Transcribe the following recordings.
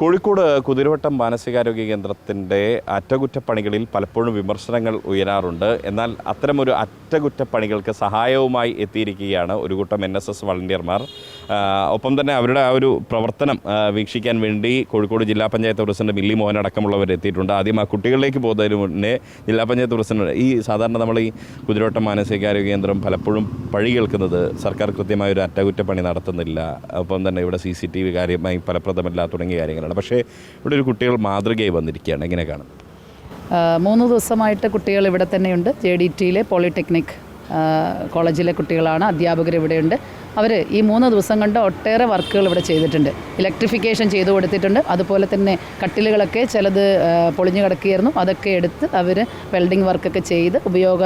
കോഴിക്കോട് കുതിരവട്ടം മാനസികാരോഗ്യ കേന്ദ്രത്തിന്റെ അറ്റകുറ്റപ്പണികളിൽ പലപ്പോഴും വിമർശനങ്ങൾ ഉയരാറുണ്ട്. എന്നാൽ അത്തരമൊരു അറ്റകുറ്റപ്പണികൾക്ക് സഹായവുമായി എത്തിയിരിക്കുകയാണ് ഒരു കൂട്ടം എൻ എസ് എസ് വളണ്ടിയർമാർ. ഒപ്പം തന്നെ അവരുടെ ആ ഒരു പ്രവർത്തനം വീക്ഷിക്കാൻ വേണ്ടി കോഴിക്കോട് ജില്ലാ പഞ്ചായത്ത് പ്രസിഡന്റ് മില്ലി മോഹൻ അടക്കമുള്ളവർ എത്തിയിട്ടുണ്ട്. ആദ്യം ആ കുട്ടികളിലേക്ക് പോകുന്നതിന് മുന്നേ ജില്ലാ പഞ്ചായത്ത് പ്രസിഡന്റ് ഈ സാധാരണ നമ്മൾ ഈ കുതിരോട്ടം മാനസികാരോഗ്യ കേന്ദ്രം പലപ്പോഴും പഴി കേൾക്കുന്നത് സർക്കാർ കൃത്യമായ ഒരു അറ്റകുറ്റപ്പണി നടത്തുന്നില്ല. ഒപ്പം തന്നെ ഇവിടെ സി സി ടി വി കാര്യമായി ഫലപ്രദമല്ല തുടങ്ങിയ കാര്യങ്ങളാണ്. പക്ഷേ ഇവിടെ ഒരു കുട്ടികൾ മാതൃകയായി വന്നിരിക്കുകയാണ്. എങ്ങനെ കാണും? ആ, മൂന്ന് ദിവസമായിട്ട് കുട്ടികൾ ഇവിടെ തന്നെയുണ്ട്. ജെ ഡി ടിയിലെ പോളിടെക്നിക് കോളേജിലെ കുട്ടികളാണ് അധ്യാപകർ ഇവിടെയുണ്ട്. അവർ ഈ മൂന്ന് ദിവസം കൊണ്ട് ഒട്ടേറെ വർക്കുകൾ ഇവിടെ ചെയ്തിട്ടുണ്ട്. ഇലക്ട്രിഫിക്കേഷൻ ചെയ്തു കൊടുത്തിട്ടുണ്ട്. അതുപോലെ തന്നെ കട്ടിലുകളൊക്കെ ചിലത് പൊളിഞ്ഞു കിടക്കുകയായിരുന്നു. അതൊക്കെ എടുത്ത് അവർ വെൽഡിംഗ് വർക്കൊക്കെ ചെയ്ത് ഉപയോഗ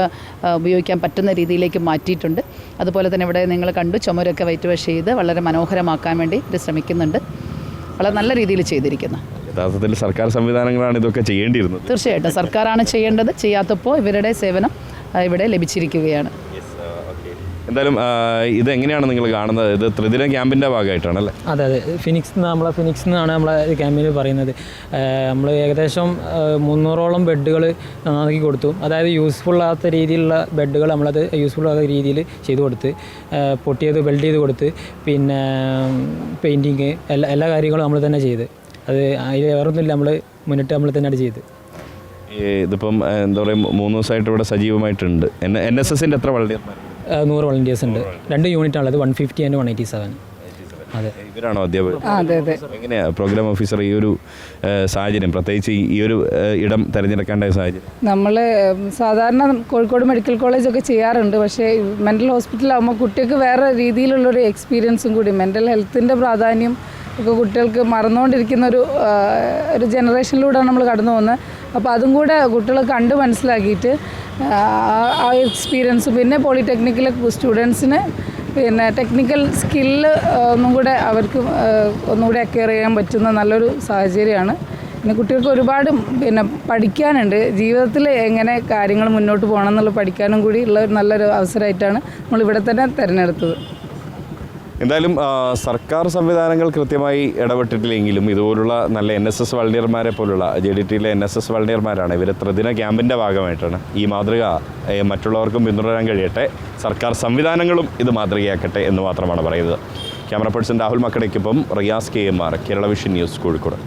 ഉപയോഗിക്കാൻ പറ്റുന്ന രീതിയിലേക്ക് മാറ്റിയിട്ടുണ്ട്. അതുപോലെ തന്നെ ഇവിടെ നിങ്ങൾ കണ്ടു ചുമരൊക്കെ വൈറ്റ് വാഷ് ചെയ്ത് വളരെ മനോഹരമാക്കാൻ വേണ്ടി ഇത് ശ്രമിക്കുന്നുണ്ട്. വളരെ നല്ല രീതിയിൽ ചെയ്തിരിക്കുന്നു. യഥാർത്ഥത്തിൽ സർക്കാർ സംവിധാനങ്ങളാണ് ഇതൊക്കെ ചെയ്യേണ്ടിയിരുന്നത്. തീർച്ചയായിട്ടും. സർക്കാരാണ് ചെയ്യേണ്ടത്. ചെയ്യാത്തപ്പോൾ ഇവരുടെ സേവനം ഇവിടെ ലഭിച്ചിരിക്കുകയാണ്. എന്തായാലും ഇത് എങ്ങനെയാണ് നിങ്ങൾ കാണുന്നത്? ഇത് ത്രിദിന ക്യാമ്പിന്റെ ഭാഗമായിട്ടാണ് അല്ലേ? അതെ അതെ. ഫിനിക്സ് നമ്മളെ ഫിനിക്സ് എന്നാണ് നമ്മളെ ക്യാമ്പിൽ പറയുന്നത്. നമ്മൾ ഏകദേശം മുന്നൂറോളം ബെഡുകൾ നന്നാക്കി കൊടുത്തു. അതായത് യൂസ്ഫുൾ ആകാത്ത രീതിയിലുള്ള ബെഡുകൾ നമ്മളത് യൂസ്ഫുൾ ആകാത്ത രീതിയിൽ ചെയ്തു കൊടുത്ത് പൊട്ടിയത് വെൽഡ് ചെയ്ത് കൊടുത്ത് പിന്നെ പെയിന്റിങ് എല്ലാ എല്ലാ കാര്യങ്ങളും നമ്മൾ തന്നെ ചെയ്ത്. അത് അതിൽ വേറൊന്നുമില്ല. നമ്മൾ മുന്നിട്ട് നമ്മൾ തന്നെയാണ് ചെയ്ത്. ഈ ഇതിപ്പം എന്താ പറയുക മൂന്ന് ദിവസമായിട്ട് ഇവിടെ സജീവമായിട്ടുണ്ട്. എൻ എൻ എസ് എസിന്റെ എത്ര വളണ്ടിയർമാർ നൂറ് വളണ്ടിയേഴ്സ് ഉണ്ട്. രണ്ട് യൂണിറ്റ് ആണുള്ളത് one fifty and one eighty seven അതെ. ഇവരാണോ അധ്യാപകർ? അതെ അതെ. എങ്ങനെയാ പ്രോഗ്രാം ഓഫീസർ ഈ ഒരു സാഹചര്യം? പ്രത്യേകിച്ച് ഈ- ഈ ഒരു ഇടം തിരഞ്ഞെടുക്കേണ്ട സാഹചര്യം. നമ്മൾ സാധാരണ കോഴിക്കോട് മെഡിക്കൽ കോളേജൊക്കെ ചെയ്യാറുണ്ട്. പക്ഷേ മെന്റൽ ഹോസ്പിറ്റലാകുമ്പോൾ കുട്ടികൾക്ക് വേറെ രീതിയിലുള്ളൊരു എക്സ്പീരിയൻസും കൂടി. മെന്റൽ ഹെൽത്തിന്റെ പ്രാധാന്യം ഒക്കെ കുട്ടികൾക്ക് മറന്നുകൊണ്ടിരിക്കുന്ന ഒരു ഒരു ജനറേഷനിലൂടെയാണ് നമ്മൾ കടന്നു പോകുന്നത്. അപ്പോൾ അതും കൂടെ കുട്ടികൾ കണ്ട് മനസ്സിലാക്കിയിട്ട് ആ, എക്സ്പീരിയൻസ് പിന്നെ പോളിടെക്നിക്കിലെ സ്റ്റുഡൻസിന് പിന്നെ ടെക്നിക്കൽ സ്കില്ല് ഒന്നും കൂടെ അവർക്ക് ഒന്നും ഒന്നുകൂടെ അക്വയർ ചെയ്യാൻ പറ്റുന്ന നല്ലൊരു സാഹചര്യമാണ്. പിന്നെ കുട്ടികൾക്ക് ഒരുപാട് പിന്നെ പഠിക്കാനുണ്ട്. ജീവിതത്തിൽ എങ്ങനെ കാര്യങ്ങൾ മുന്നോട്ട് പോകണം എന്നുള്ള പഠിക്കാനും കൂടി ഉള്ള നല്ലൊരു അവസരമായിട്ടാണ് നമ്മൾ ഇവിടെ തന്നെ തിരഞ്ഞെടുത്തത്. എന്തായാലും സർക്കാർ സംവിധാനങ്ങൾ കൃത്യമായി ഇടപെട്ടിട്ടില്ലെങ്കിലും ഇതുപോലുള്ള നല്ല എൻ എസ് എസ് വളണ്ടിയർമാരെ പോലുള്ള ജെ ഡി ടിയിലെ എൻ എസ് എസ് വളണ്ടിയർമാരാണ് ഇവർ ത്രിദിന ക്യാമ്പിന്റെ ഭാഗമായിട്ടാണ് ഈ മാതൃക മറ്റുള്ളവർക്കും പിന്തുടരാൻ കഴിയട്ടെ സർക്കാർ സംവിധാനങ്ങളും ഇത് മാതൃകയാക്കട്ടെ എന്ന് മാത്രമാണ് പറയുന്നത്. Camera person Rahul മക്കടയ്ക്കൊപ്പം Riyas K M R Kerala vision news Kozhikode.